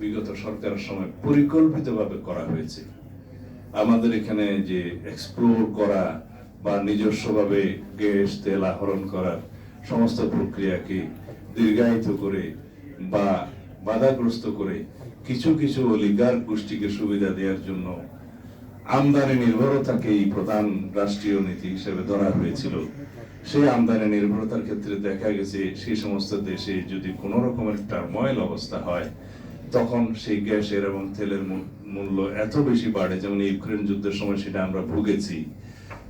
বিগত সরকারের সময় পরিকল্পিতভাবে করা হয়েছে। আমাদের এখানে যে এক্সপ্লোর করা বা নিজস্বভাবে গ্যাস, তেল আহরণ করার সমস্ত প্রক্রিয়াকে দীর্ঘায়িত করে বা বাধাগ্রস্ত করে কিছু কিছু অলিগার গোষ্ঠীকে সুবিধা দেওয়ার জন্য আমদানি নির্ভরতাকেই প্রধান রাষ্ট্রীয় নীতি হিসেবে ধরা হয়েছিল। সেই আমদানি নির্ভরতার ক্ষেত্রে দেখা গেছে, সেই সমস্ত দেশে যদি কোনো রকমের টার্ময়েল অবস্থা হয়, তখন সেই গ্যাসের এবং তেলের মূল্য এত বেশি বাড়ে, যেমন ইউক্রেন যুদ্ধের সময় সেটা আমরা ভুগেছি।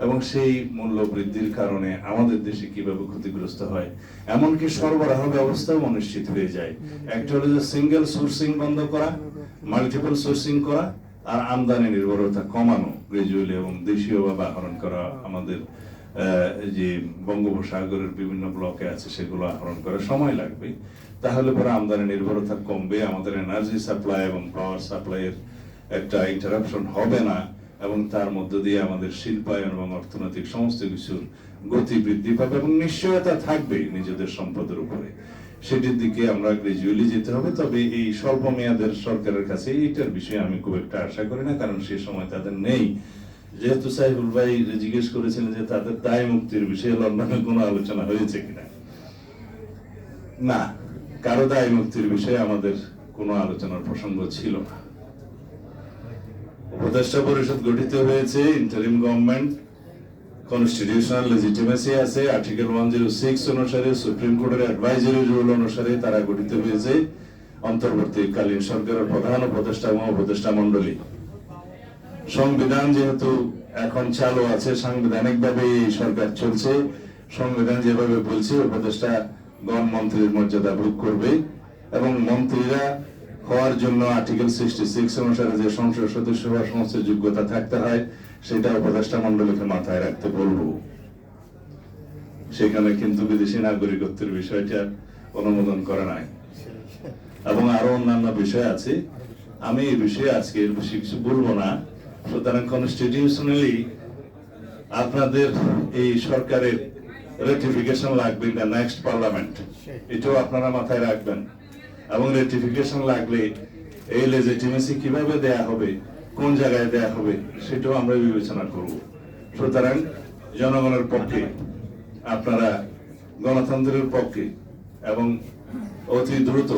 এবং সেই মূল্য বৃদ্ধির কারণে আমাদের দেশে কীভাবে ক্ষতিগ্রস্ত হয়, এমনকি সরবরাহ ব্যবস্থাও অনিশ্চিত হয়ে যায়। একটা হলো যে সিঙ্গেল সোর্সিং বন্ধ করা মাল্টিপল সোর্সিং করা আর আমদানি নির্ভরতা কমানো গ্রাজুয়ালি এবং দেশীয়ভাবে আহরণ করা আমাদের যে বঙ্গোপসাগরের বিভিন্ন ব্লকে আছে সেগুলো আহরণ করা সময় লাগবে। তাহলে পরে আমদানি নির্ভরতা কমবে আমাদের এনার্জি সাপ্লাই এবং পাওয়ার সাপ্লাইয়ের একটা ইন্টারাপশন হবে না এবং তার মধ্য দিয়ে আমাদের শিল্পায়ন এবং অর্থনৈতিক সমস্ত কিছুর গতি বৃদ্ধি পাবে এবং নিশ্চয়তা থাকবে নিজেদের সম্পদের উপরে। সেটির দিকে আমরা গ্রাজুয়ালি যেতে হবে। তবে এই স্বল্প মেয়াদের সরকারের কাছে এইটার বিষয়ে আমি খুব একটা আশা করি না, কারণ সে সময় তাদের নেই। যেহেতু সাইফুল ভাই জিজ্ঞেস করেছিলেন যে তাদের দায় মুক্তির বিষয়ে লন্ডনে কোনো আলোচনা হয়েছে কিনা। না, কারও দায় মুক্তির বিষয়ে আমাদের কোনো আলোচনার প্রসঙ্গ ছিল না। উপদেষ্টা পরিষদ গঠিত হয়েছে ইন্টারিম গভর্নমেন্ট কনস্টিটিউশনাল লেজিটিমেসি আছে আর্টিকেল ওয়ান জিরো সিক্স অনুসারে সুপ্রিম কোর্টের অ্যাডভাইজারি রুল অনুসারে তারা গঠিত হয়েছে, অন্তর্বর্তীকালীন সরকারের প্রধান উপদেষ্টা এবং উপদেষ্টা মন্ডলী সংবিধান যেহেতু এখন চালু আছে সাংবিধানিক ভাবে এই সরকার চলছে, সংবিধান যেভাবে বলছে উপদেষ্টা গণ মন্ত্রীর মর্যাদা ভোগ করবে এবং মন্ত্রীরা হওয়ার জন্য আর্টিকেল সিক্সটি সিক্স অনুসারে যে সংসদ সদস্য হওয়ার সমস্ত যোগ্যতা থাকতে হয় সেটা উপদেষ্টা মন্ডলীকে মাথায় রাখতে বলব। সেখানে কিন্তু বিদেশি নাগরিকত্বের বিষয়টা অনুমোদন করা নাই। এবং আরও অন্যান্য বিষয় আছে। আমি এই বিষয়ে আজকে বেশি কিছু বলব না। সুতরাং কনস্টিটিউশনালি আপনাদের এই সরকারের রেটিফিকেশন লাগবে দ্য নেক্সট পার্লামেন্ট এটাও আপনারা মাথায় রাখবেন। এবং রেটিফিকেশন লাগলে এই লেজিটিমেসি কীভাবে দেয়া হবে কোন জায়গায় দেয়া হবে সেটাও আমরা বিবেচনা করব। সুতরাং জনগণের পক্ষে, আপনারা গণতন্ত্রের পক্ষে এবং অতি দ্রুত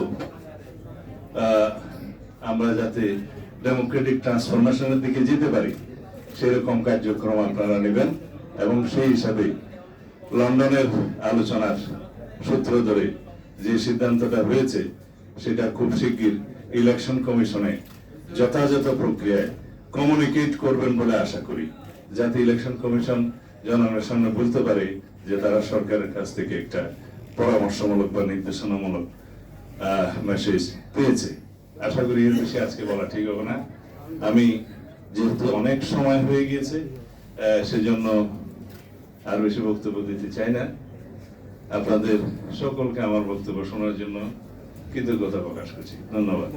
আমরা যাতে ডেমোক্রেটিক ট্রান্সফরমেশনের দিকে যেতে পারি, সেরকম কার্যক্রম আপনারা নেবেন এবং সেই হিসাবে লন্ডনের আলোচনার সূত্র ধরে যে সিদ্ধান্তটা হয়েছে, সেটা খুব শিগগির ইলেকশন কমিশনে যথাযথ প্রক্রিয়ায় কমিউনিকেট করবেন বলে আশা করি। যাতে ইলেকশন কমিশন জনগণের সামনে বলতে পারে যে তারা সরকারের কাছ থেকে একটা পরামর্শমূলক বা নির্দেশনামূলক মেসেজ পেয়েছে। আশা করি এর বেশি আজকে বলা ঠিক হবে না। আমি যেহেতু অনেক সময় হয়ে গিয়েছে সেজন্য আর বেশি বক্তব্য দিতে চাই না। আপনাদের সকলকে আমার বক্তব্য শোনার জন্য কৃতজ্ঞতা প্রকাশ করছি। ধন্যবাদ।